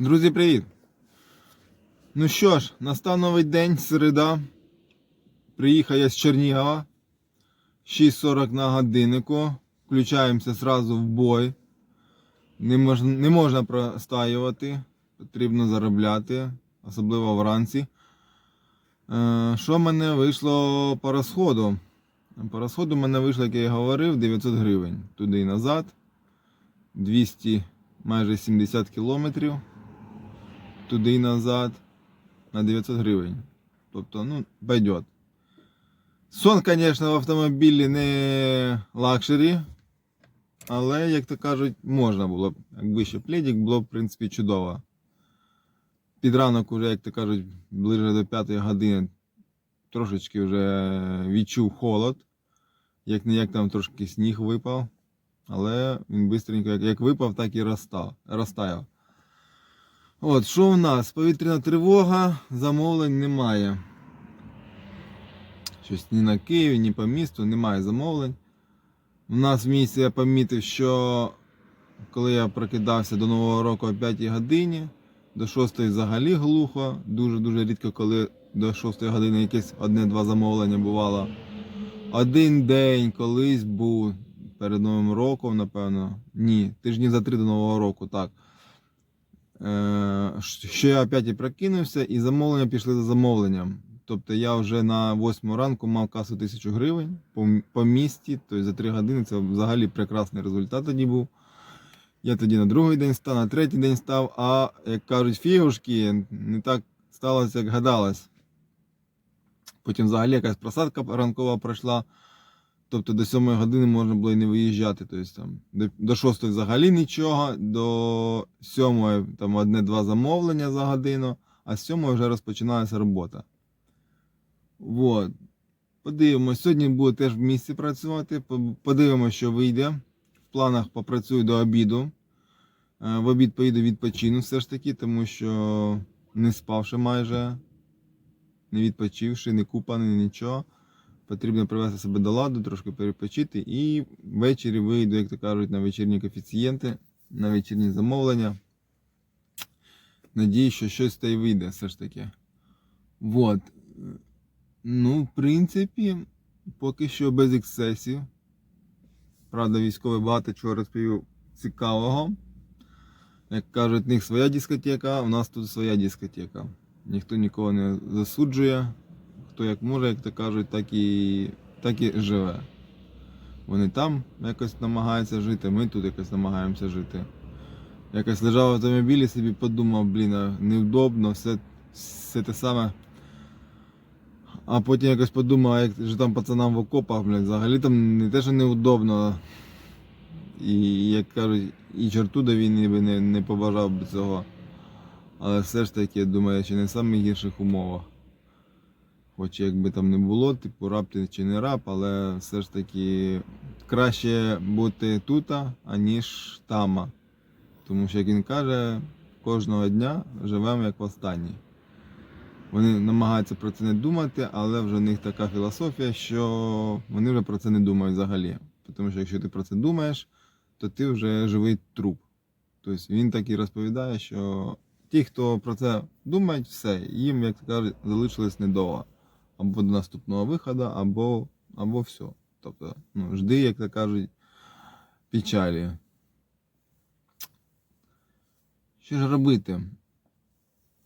Друзі, привіт! Ну що ж, настав новий день, середа. Приїхав я з Чернігова. 6.40 на годиннику. Включаємося зразу в бой. Не можна, не можна простаювати. Потрібно заробляти, особливо вранці. Е, Що в мене вийшло по розходу? По розходу мене вийшло, як я і говорив, 900 гривень. Туди і назад. 200 майже 70 кілометрів. Туди і назад. На 900 гривень. Тобто, ну, пойдет. Сон, звісно, в автомобілі не лакшері. Але, як то кажуть, можна було б. Якби ще пледик, було б, в принципі, чудово. Під ранок уже, як то кажуть, ближе до 5 години трошечки вже відчув холод. Як не як там трошки сніг випав. Але він швидко, як, як випав, так і розстав, розтаяв. От, що в нас? Повітряна тривога, замовлень немає. Щось ні на Києві, ні по місту, немає замовлень. У нас в місті я помітив, що коли я прокидався до Нового року о 5 годині, до 6 взагалі глухо. Дуже-дуже рідко, коли до 6 години якесь одне-два замовлення бувало. Один день колись був перед Новим роком, напевно. Ні, тижні за три до Нового року, так. Е, що я опять і прокинувся, і замовлення пішли за замовленням. Тобто я вже на 8 ранку мав касу 1000 гривень по, по місті, тобто за 3 години це взагалі прекрасний результат тоді був. Я тоді на другий день став, на третій день став, а як кажуть, фігушки, не так сталося, як гадалось. Потім взагалі якась просадка ранкова пройшла. Тобто до 7 години можна було і не виїжджати. Тобто, там, до, 6 взагалі нічого, до 7 там одне-два замовлення за годину, а з 7 вже розпочинається робота. Вот. Подивимось, сьогодні буду теж в місті працювати. по- Подивимось, що вийде. В планах попрацюю до обіду. Е, В обід поїду відпочину все ж таки, тому що не спавши майже, не відпочивши, не купаний, нічого. Потрібно привести себе до ладу, трошки перепочити і ввечері вийду, як то кажуть, на вечірні коефіцієнти, на вечірні замовлення. Надіюсь, що щось та й вийде все ж таки. Вот. Ну, в принципі, поки що без ексцесів. Правда, військовий багато чого розповів цікавого. Як кажуть, в них своя дискотека, у нас тут своя дискотека. Ніхто нікого не засуджує. Хто як може, як то кажуть, так і, так і живе. Вони там якось намагаються жити, ми тут якось намагаємося жити. Якось лежав в автомобілі, собі подумав, блін, невдобно, все, все те саме. А потім якось подумав, як же там пацанам в окопах, блін, взагалі там не те, що неудобно. І як кажуть, і чорту до війни би не, не побажав би цього. Але все ж таки, я думаю, що не в найгірших умовах. Хоч якби там не було, типу раб чи не раб, але все ж таки краще бути тут, аніж тама. Тому що, як він каже, кожного дня живемо як в останній. Вони намагаються про це не думати, але вже в них така філософія, що вони вже про це не думають взагалі. Тому що якщо ти про це думаєш, то ти вже живий труп. Тобто він так і розповідає, що ті, хто про це думають, все, їм, як кажуть, залишилось недовго. Або до наступного виходу, або, або все. Тобто, ну, жди, як то кажуть, печалі. Що ж робити?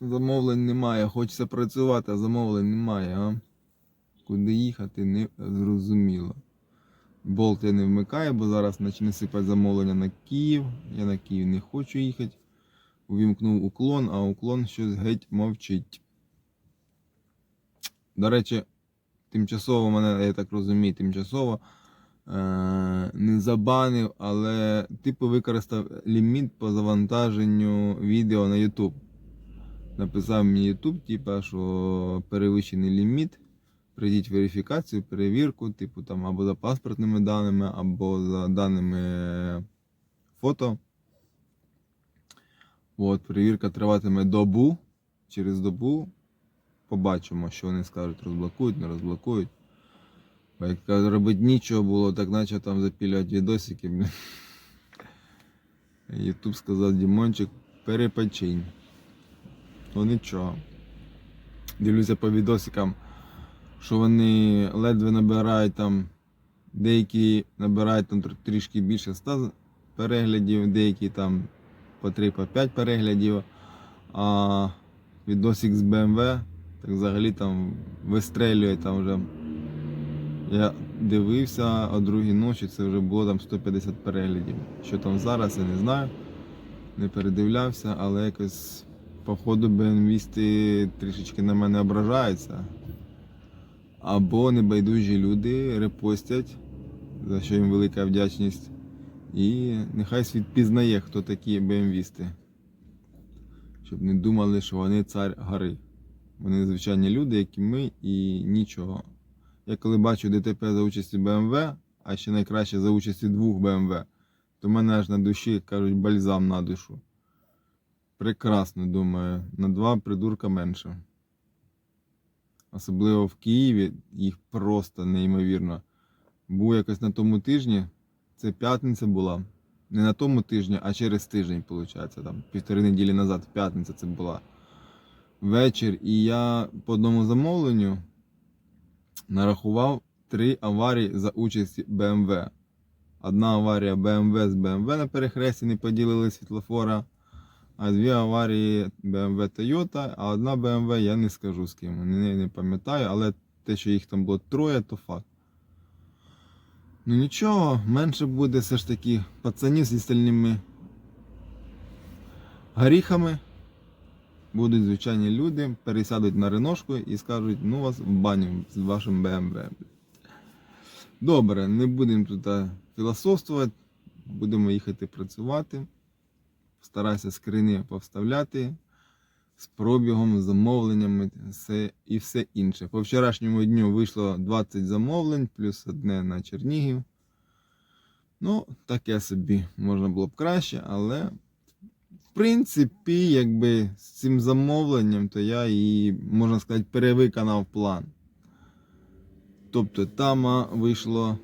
Замовлень немає, хочеться працювати, а замовлень немає, а? Куди їхати, не зрозуміло. Болт я не вмикаю, бо зараз почне сипати замовлення на Київ. Я на Київ не хочу їхати. Увімкнув уклон, а уклон щось геть мовчить. До речі, тимчасово мене, я так розумію, тимчасово е- не забанив, але типу використав ліміт по завантаженню відео на YouTube. Написав мені YouTube, типу, що перевищений ліміт. Прийдіть верифікацію, перевірку, типу там або за паспортними даними, або за даними фото. От, перевірка триватиме добу. Через добу побачимо, що вони скажуть, розблокують, не розблокують. Бо як робити нічого було, так наче там запілювати відосики. Ютуб сказав Дімончик, перепечень. Ну нічого. Дивлюся по відосикам, що вони ледве набирають там, деякі набирають там трішки більше 100 переглядів, деякі там по 3 по 5 переглядів. А відосик з BMW так взагалі там вистрелює там вже. Я дивився о другій ночі, це вже було там 150 переглядів. Що там зараз, я не знаю. Не передивлявся, але якось походу БНВісти трішечки на мене ображаються. Або небайдужі люди репостять, за що їм велика вдячність. І нехай світ пізнає, хто такі БМВісти. Щоб не думали, що вони цар гори. Вони звичайні люди, як і ми, і нічого. Я коли бачу ДТП за участі БМВ, а ще найкраще за участі двох БМВ, то мене аж на душі, як кажуть, бальзам на душу. Прекрасно, думаю, на два придурка менше. Особливо в Києві їх просто неймовірно. Був якось на тому тижні, це п'ятниця була. Не на тому тижні, а через тиждень, виходить, там півтори неділі назад, п'ятниця це була. Вечір, і я по одному замовленню нарахував три аварії за участі BMW. Одна аварія BMW з BMW на перехресті не поділили світлофора, а дві аварії BMW Toyota, а одна BMW я не скажу з ким. Не, не пам'ятаю, але те, що їх там було троє, то факт. Ну нічого, менше буде все ж таки пацанів зі стальними горіхами. Будуть звичайні люди, пересядуть на реношку і скажуть, ну вас в баню з вашим BMW. Добре, не будемо тут філософствувати, будемо їхати працювати. Старайся скрини повставляти з пробігом, замовленнями все, і все інше. По вчорашньому дню вийшло 20 замовлень, плюс одне на Чернігів. Ну, таке собі можна було б краще, але принципі, якби з цим замовленням, то я і, можна сказати, перевиконав план. Тобто там вийшло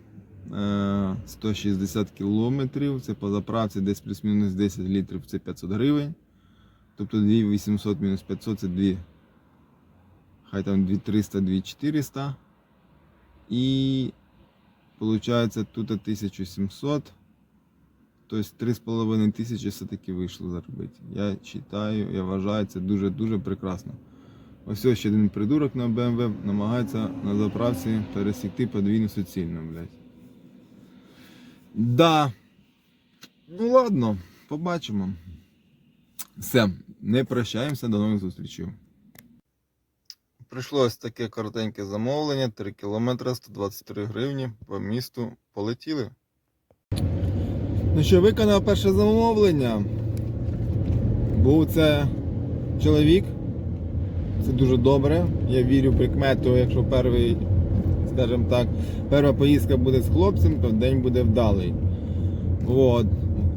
е, 160 кілометрів, це по заправці десь плюс-мінус 10 літрів, це 500 гривень. Тобто 2800 мінус 500 це 2. Хай там 2300, 2400. І виходить тут 1700. Тобто 3,5 тисячі все-таки вийшло заробити. Я читаю, я вважаю, це дуже-дуже прекрасно. Ось ось ще один придурок на BMW намагається на заправці пересікти подвійну суцільну, блядь. Да. Ну ладно, побачимо. Все, не прощаємося, до нових зустрічей. Прийшло ось таке коротеньке замовлення, 3 кілометри, 123 гривні по місту полетіли. Ну що, виконав перше замовлення. Був це чоловік. Це дуже добре. Я вірю в прикмету, якщо перший, скажімо так, перша поїздка буде з хлопцем, то день буде вдалий. От.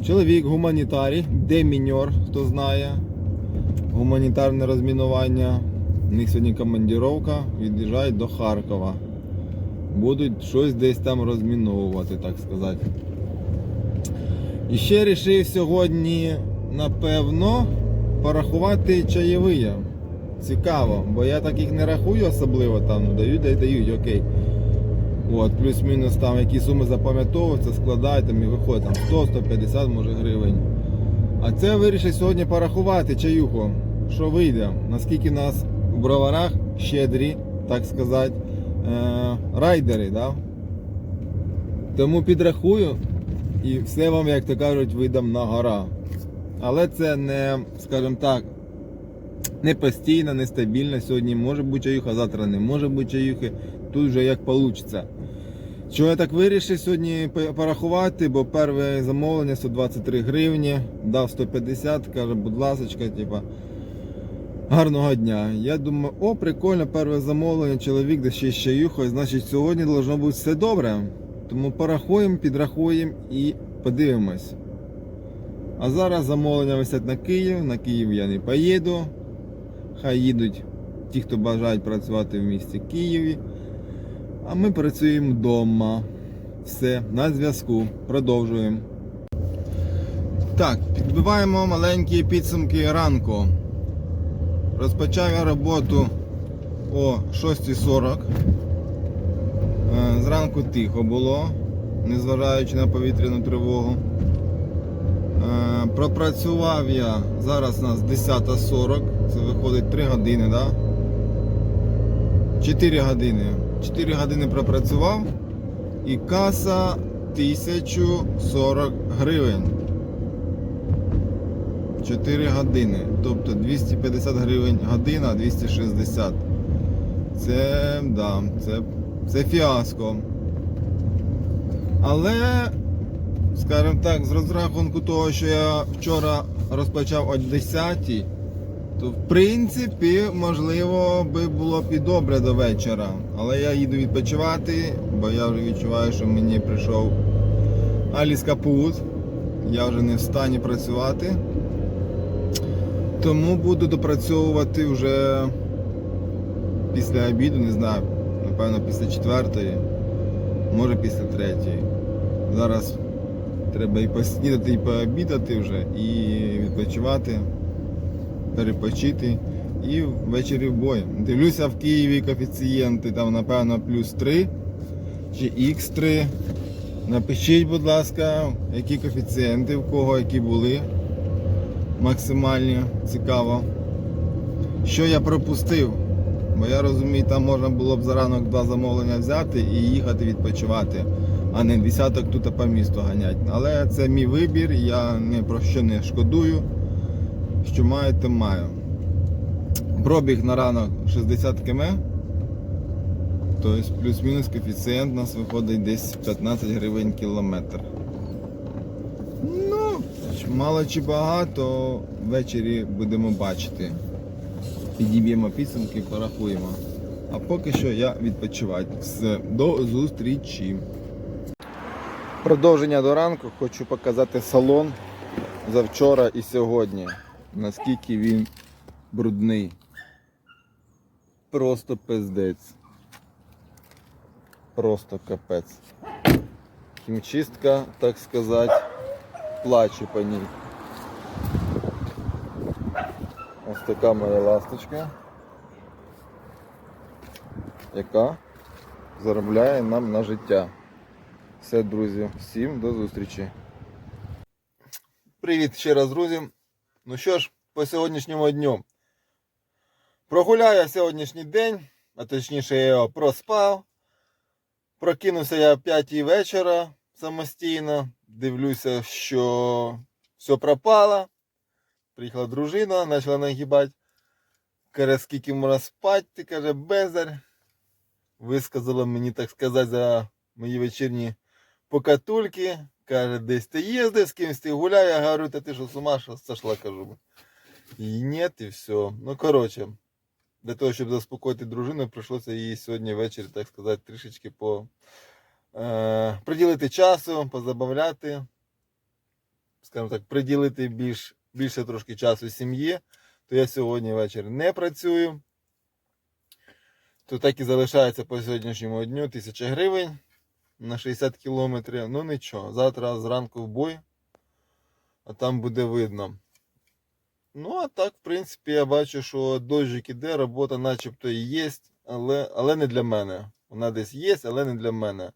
Чоловік гуманітарій, деміньор, хто знає. Гуманітарне розмінування. У них сьогодні командіровка, від'їжджають до Харкова. Будуть щось десь там розміновувати, так сказати. І ще вирішив сьогодні, напевно, порахувати чаєвия. Цікаво, бо я таких не рахую особливо там, ну дають, дають, дають, окей. От, плюс-мінус там які суми запам'ятовуються, складають там і виходить там 100-150 може гривень. А це вирішив сьогодні порахувати чаюху, що вийде, наскільки в нас в броварах щедрі, так сказати, е- райдери, да? Тому підрахую і все вам, як то кажуть, видам на гора. Але це не, скажімо так, не постійно, не стабільно. Сьогодні може бути чаюха, завтра не може бути чаюхи. Тут вже як вийде. Чого я так вирішив сьогодні порахувати, бо перше замовлення 123 гривні, дав 150, каже, будь ласка, типа, гарного дня. Я думаю, о, прикольно, перше замовлення, чоловік де ще з чаюхою, значить сьогодні должно бути все добре. Тому порахуємо, підрахуємо і подивимось. А зараз замовлення висять на Київ. На Київ я не поїду. Хай їдуть ті, хто бажають працювати в місті Києві. А ми працюємо вдома. Все, на зв'язку. Продовжуємо. Так, підбиваємо маленькі підсумки ранку. Розпочав я роботу о 6.40. Е, Зранку тихо було, незважаючи на повітряну тривогу. Е, Пропрацював я, зараз у нас 10.40, це виходить 3 години, да? 4 години. 4 години пропрацював і каса 1040 гривень. 4 години. Тобто 250 гривень година, 260. Це, да, це, це фіаско. Але, скажімо так, з розрахунку того, що я вчора розпочав о 10 то в принципі, можливо, би було б і добре до вечора. Але я їду відпочивати, бо я вже відчуваю, що мені прийшов Аліс Капут. Я вже не в стані працювати. Тому буду допрацьовувати вже після обіду, не знаю, напевно після четвертої, може після третьої. Зараз треба і поснідати, і пообідати вже, і відпочивати, перепочити. І ввечері в бой. Дивлюся в Києві коефіцієнти, там напевно плюс 3 чи Х3. Напишіть, будь ласка, які коефіцієнти, в кого які були максимальні, цікаво. Що я пропустив? Бо я розумію, там можна було б за ранок два замовлення взяти і їхати відпочивати, а не десяток тут по місту ганять. Але це мій вибір, я ні про що не шкодую. Що маю, то маю. Пробіг на ранок 60 км. Тобто плюс-мінус коефіцієнт у нас виходить десь 15 гривень кілометр. Ну, мало чи багато, ввечері будемо бачити. Підіб'ємо підсумки, порахуємо. А поки що я відпочиваю. До зустрічі. Продовження до ранку хочу показати салон завчора і сьогодні. Наскільки він брудний. Просто пиздець. Просто капець. Хімчистка, так сказати, плаче по ній. Ось така моя ласточка, яка заробляє нам на життя. Все, друзі, всім до зустрічі. Привіт ще раз, друзі. Ну що ж, по сьогоднішньому дню. Прогуляю сьогоднішній день, а точніше я його проспав. Прокинувся я о 5 вечора самостійно. Дивлюся, що все пропало. Приїхала дружина, почала нагибати. Каже, скільки можна спати, ти каже, бездар. Висказала мені, так сказати, за мої вечірні покатульки. Каже, десь ти їздив, з кимось ти гуляє. Я говорю, та ти що з ума сошла, кажу. І ні, і все. Ну, коротше, для того, щоб заспокоїти дружину, прийшлося їй сьогодні ввечері, так сказати, трішечки по е, приділити часу, позабавляти. Скажімо так, приділити більш, більше трошки часу сім'ї. То я сьогодні ввечері не працюю. То так і залишається по сьогоднішньому дню 1000 гривень на 60 кілометрів. Ну нічого, завтра зранку в бой, а там буде видно. Ну, а так, в принципі, я бачу, що дощик іде, робота начебто і є, але, але не для мене. Вона десь є, але не для мене.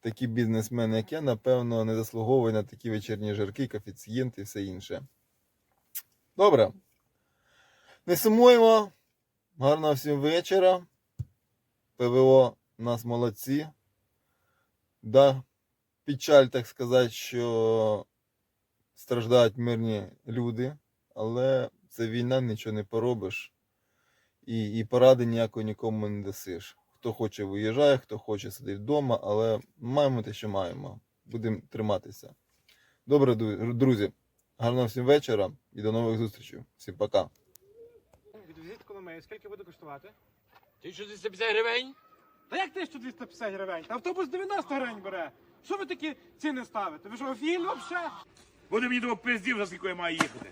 Такі бізнесмени, як я, напевно, не заслуговують на такі вечірні жарки, коефіцієнти і все інше. Добре. Не сумуємо. Гарного всім вечора. ПВО нас молодці. Да, печаль, так сказати, що страждають мирні люди, але це війна, нічого не поробиш. І, і поради ніякої нікому не дасиш. Хто хоче виїжджає, хто хоче сидить вдома, але маємо те, що маємо. Будемо триматися. Добре, друзі. Гарного всім вечора і до нових зустрічей. Всім пока. Відвезіть Коломею, скільки буде коштувати? 1250 гривень? Та як 1250 гривень? Та автобус 90 гривень бере. Що ви такі ціни ставите? Ви що, офігели взагалі? Буде мені того пиздів, за скільки я маю їхати.